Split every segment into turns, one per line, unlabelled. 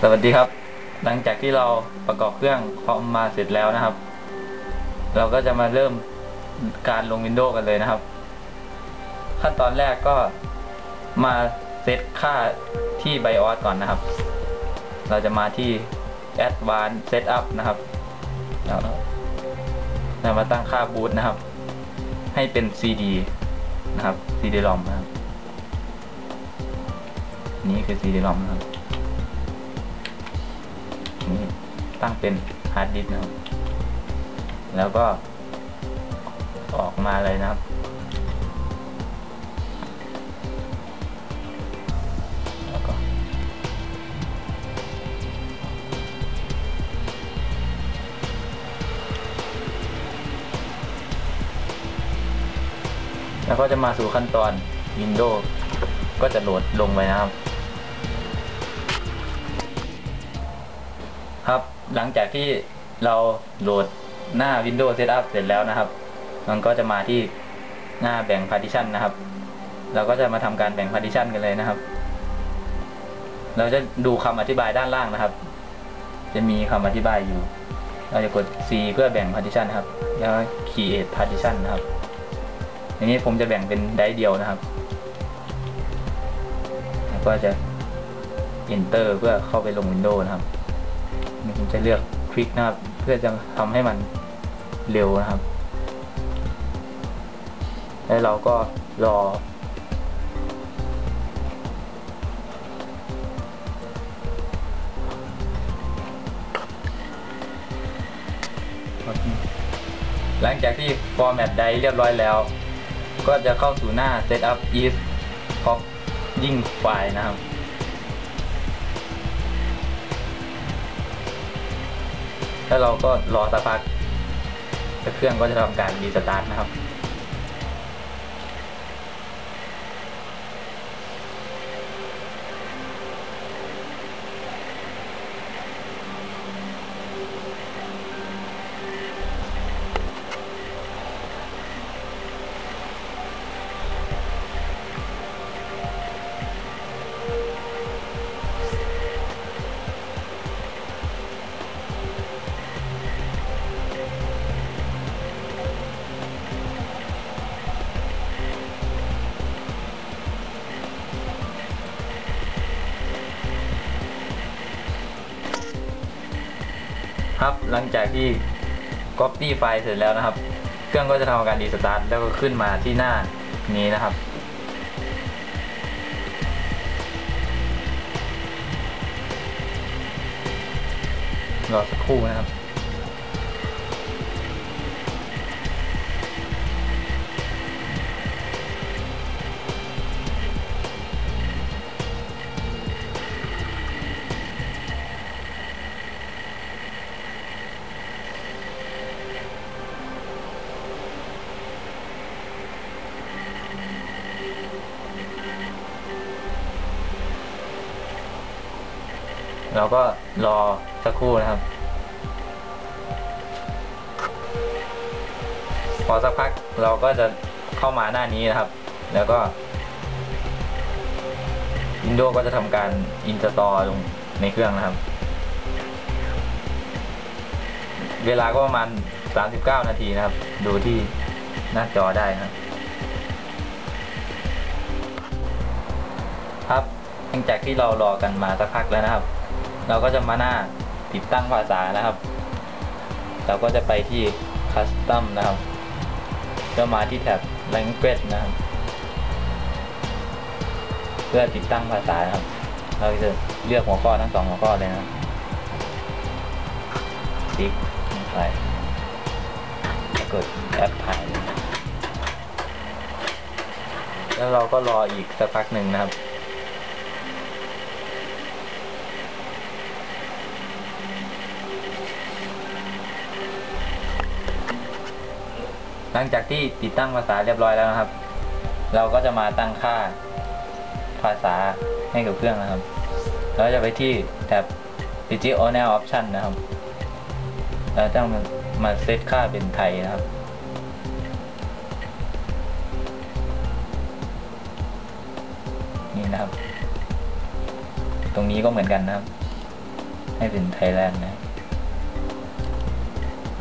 สวัสดีครับ หลังจากที่เราประกอบเครื่องคอมมาเสร็จแล้วนะครับ เราก็จะมาเริ่มการลง Windows กันเลยนะครับ ขั้นตอนแรกก็มาเซตค่าที่ BIOS ก่อนนะครับ เราจะมาที่ Advanced Setup นะครับแล้วเรามาตั้งค่าบูตนะครับ ให้เป็น CD นะครับ CD-ROM นะครับ นี่คือ CD-ROM นะครับนี่ตั้งเป็นฮาร์ดดิสก์นะครับ แล้วก็ออกมาเลยนะครับ แล้วก็แล้วก็จะมาสู่ขั้นตอน Windows ก็จะโหลดลงไปนะครับ หลังจากที่เราโหลดหน้า Windows Setup เสร็จแล้วนะครับ มันก็จะมาที่หน้าแบ่ง partition นะครับ เราก็จะมาทำการแบ่ง partition กันเลยนะครับ เราจะดูคำอธิบายด้านล่างนะครับ จะมีคำอธิบายอยู่ เราจะกด C เพื่อแบ่ง partition นะครับ แล้ว create partition นะครับ อย่างนี้ผมจะแบ่งเป็นไดเดียวนะครับแล้วก็จะ enter เพื่อเข้าไปลง Windows นะครับ ผมจะเลือกคลิกนะครับ เพื่อจะทำให้มันเร็วนะครับ แล้วเราก็รอ หลังจากที่ฟอร์แมตใดเรียบร้อยแล้ว ก็จะเข้าสู่หน้า Setup is Pop ยิ่งไฟล์นะครับ แล้วเราก็รอสักพักเครื่องก็จะทำการรีสตาร์ทนะครับ ครับหลังจากที่ Copy ไฟล์เสร็จแล้วนะครับ เครื่องก็จะทำการรีสตาร์ทแล้วก็ขึ้นมาที่หน้านี้นะครับ รอสักครู่นะครับ เราก็รอสักครู่นะครับ พอสักพักเราก็จะเข้ามาหน้านี้นะครับ แล้วก็ Windows ก็จะทำการ install ลงในเครื่องนะครับ เวลาก็ประมาณ 39 นาทีนะครับ ดูที่หน้าจอได้นะครับครับหลังจากที่เรารอกันมาสักพักแล้วนะครับ เราก็จะมาหน้าติดตั้งภาษานะครับ เราก็จะไปที่ Custom นะครับก็มาที่แท็บ Language นะครับ เพื่อติดตั้งภาษานะครับ เราจะเลือกหัวข้อทั้งสองหัวข้อเลยนะคลิกไปกดแอปถ่ายแล้วเราก็รออีกสักพักหนึ่งนะครับ ลังจากที่ติดตั้งภาษาเรียบร้อยแล้วนะครับ เราก็จะมาตั้งค่าภาษาให้กับเครื่องนะครับ เราจะไปที่แท็บ Digital Option นะครับเราต้องมาเซตค่าเป็นไทยนะครับ นี่นะครับ ตรงนี้ก็เหมือนกันนะครับ ให้เป็นไทยแลนด์นะ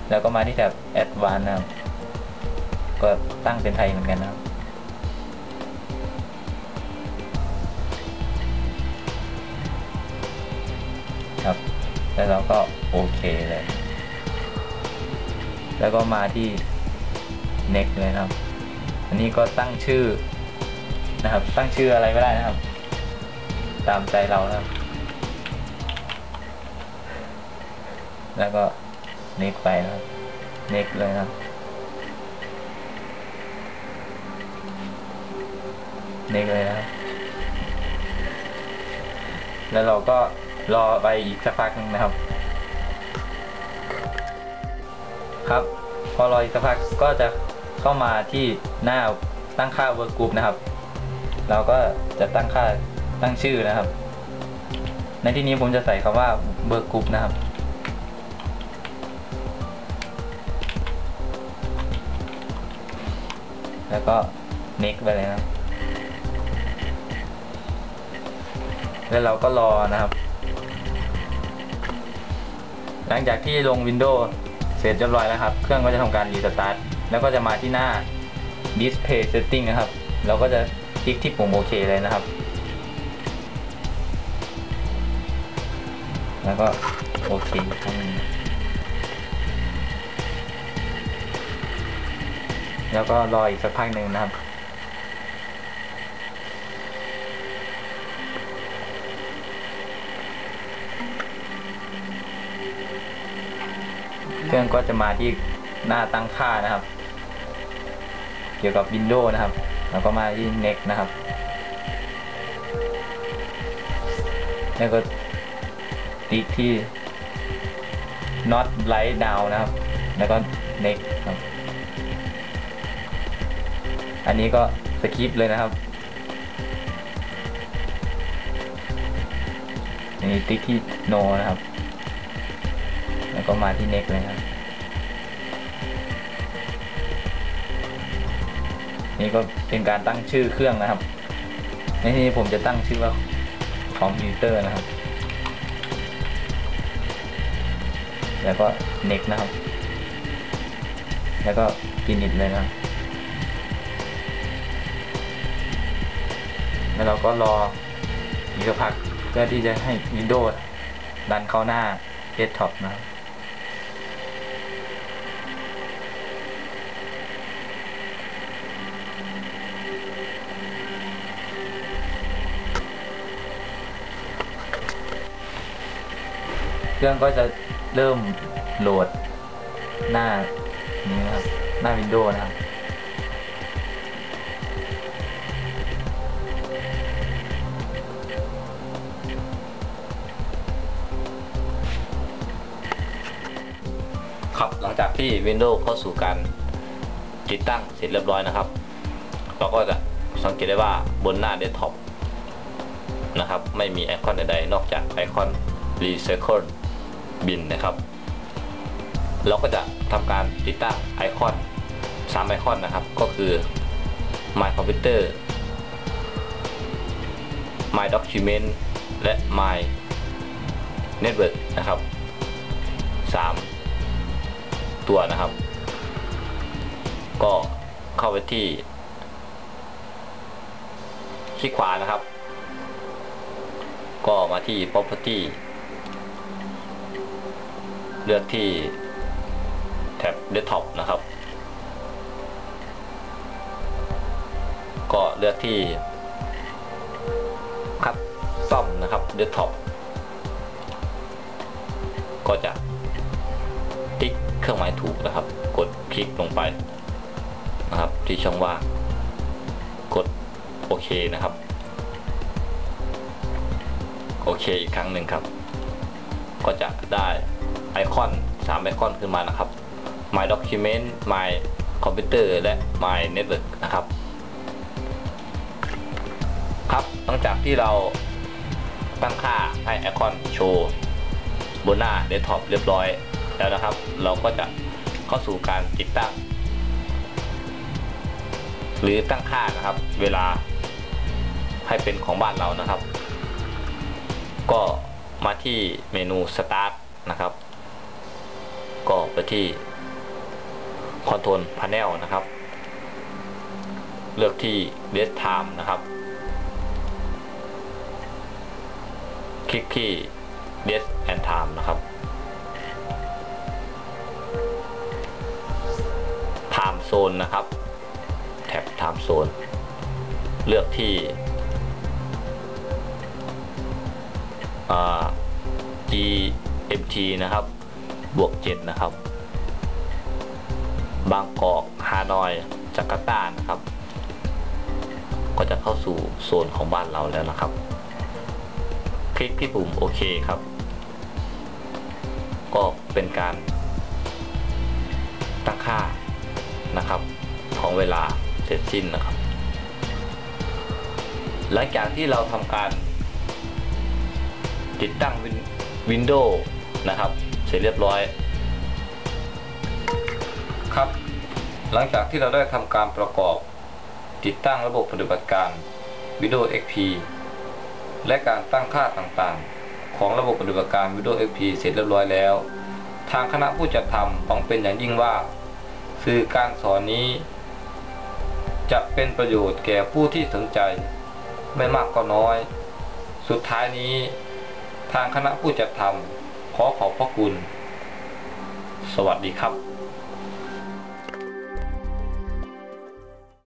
แล้วก็มาที่แถบ Advanced นะครับ ก็ตั้งเป็นไทยเหมือนกันนะครับครับ แล้วเราก็โอเคเลย แล้วก็มาที่ next เลยครับ อันนี้ก็ตั้งชื่อนะครับ ตั้งชื่ออะไรก็ได้นะครับ ตามใจเรานะครับ แล้วก็ next ไปนะครับ next เลยครับ next เลยนะแล้วเราก็รอไปอีกสักพักนึงนะครับ ครับ พอรออีกสักพักก็จะเข้ามาที่หน้าตั้งค่า work group นะครับ เราก็จะตั้งค่าตั้งชื่อนะครับ ในที่นี้ผมจะใส่คำว่า work group นะครับแล้วก็ next ไปเลยนะ แล้วเราก็รอนะครับ หลังจากที่ลง Windows เสร็จเรียบร้อยแล้วครับ เครื่องก็จะทำการรีสตาร์ทแล้วก็จะมาที่หน้า Display Setting นะครับ เราก็จะคลิกที่ปุ่มโอเคเลยนะครับ แล้วก็โอเคอีกครั้งหนึงแล้วก็รออีกสักพักหนึ่งนะครับ เครื่องก็จะมาที่หน้าตั้งค่านะครับ เกี่ยวกับ Windows นะครับ แล้วก็มาที่ Next นะครับ แล้วก็ติ๊กที่ not light down นะครับ แล้วก็ Next ครับ อันนี้ก็สคิปเลยนะครับอันนี้ติ๊กที่ no นะครับ แล้วก็มาที่ next เลยครับ นี่ก็เป็นการตั้งชื่อเครื่องนะครับ ในที่นี้ผมจะตั้งชื่อว่าคอมพิวเตอร์นะครับ แล้วก็ next นะครับ แล้วก็ init เลยนะแล้วเราก็รออีกสักพักเพื่อที่จะให้ Windows ดันเข้าหน้า Desktop นะครับ เครื่องก็จะเริ่มโหลดหน้านี้นะครับ หน้า Windows นะครับ
ครับหลังจากที่ Windows เข้าสู่การติดตั้งเสร็จเรียบร้อยนะครับ เราก็จะสังเกตได้ว่าบนหน้าเดสก์ท็อปนะครับ ไม่มีไอคอนใดๆ นอกจากไอคอน Recycle Bin นะครับ เราก็จะทำการติดตั้งไอคอน3ไอคอนนะครับ ก็คือ My Computer My Document และ My Network นะครับ 3 ตัวนะครับ ก็เข้าไปที่คลิกขวานะครับ ก็มาที่ property เลือกที่แท็บ desktop นะครับ ก็เลือกที่คัดซ่อมนะครับ desktop ก็จะติ๊กเครื่องหมายถูกนะครับ กดคลิกลงไปนะครับ ที่ช่องว่างกดโอเคนะครับ โอเคอีกครั้งหนึ่งครับ ก็จะได้ ไอคอน3ไอคอนขึ้นมานะครับ My Document My Computer และ My Network นะครับ ครับหลังจากที่เราตั้งค่าให้ไอคอนโชว์บนหน้าเดสก์ท็อปเรียบร้อยแล้วนะครับ เราก็จะเข้าสู่การติดตั้ง หรือตั้งค่านะครับ เวลาให้เป็นของบ้านเรานะครับ ก็มาที่เมนู Start นะครับ ก็ไปที่ Control Panel นะครับ เลือกที่ Date Time นะครับ คลิกที่ Date and Time นะครับ Time Zone นะครับ แท็บ Time Zone เลือกที่อ่า GMT นะครับ บวก7นะครับ บางกอกฮานอยจาการ์ตานะครับ ก็จะเข้าสู่โซนของบ้านเราแล้วนะครับ คลิกที่ปุ่มโอเคครับ ก็เป็นการตั้งค่านะครับ ของเวลาเสร็จสิ้นนะครับ หลังจากที่เราทำการติดตั้งวินโดว์นะครับ เสร็จเรียบร้อย ครับ หลังจากที่เราได้ทำการประกอบ ติดตั้งระบบปฏิบัติการ Windows XP และการตั้งค่าต่างๆ ของระบบปฏิบัติการ Windows XP เสร็จเรียบร้อยแล้ว ทางคณะผู้จัดทำหวังเป็นอย่างยิ่งว่า สื่อการสอนนี้ จะเป็นประโยชน์แก่ผู้ที่สนใจ ไม่มากก็น้อย สุดท้ายนี้ ทางคณะผู้จัดทำ ขอขอบพระคุณ สวัสดีครับ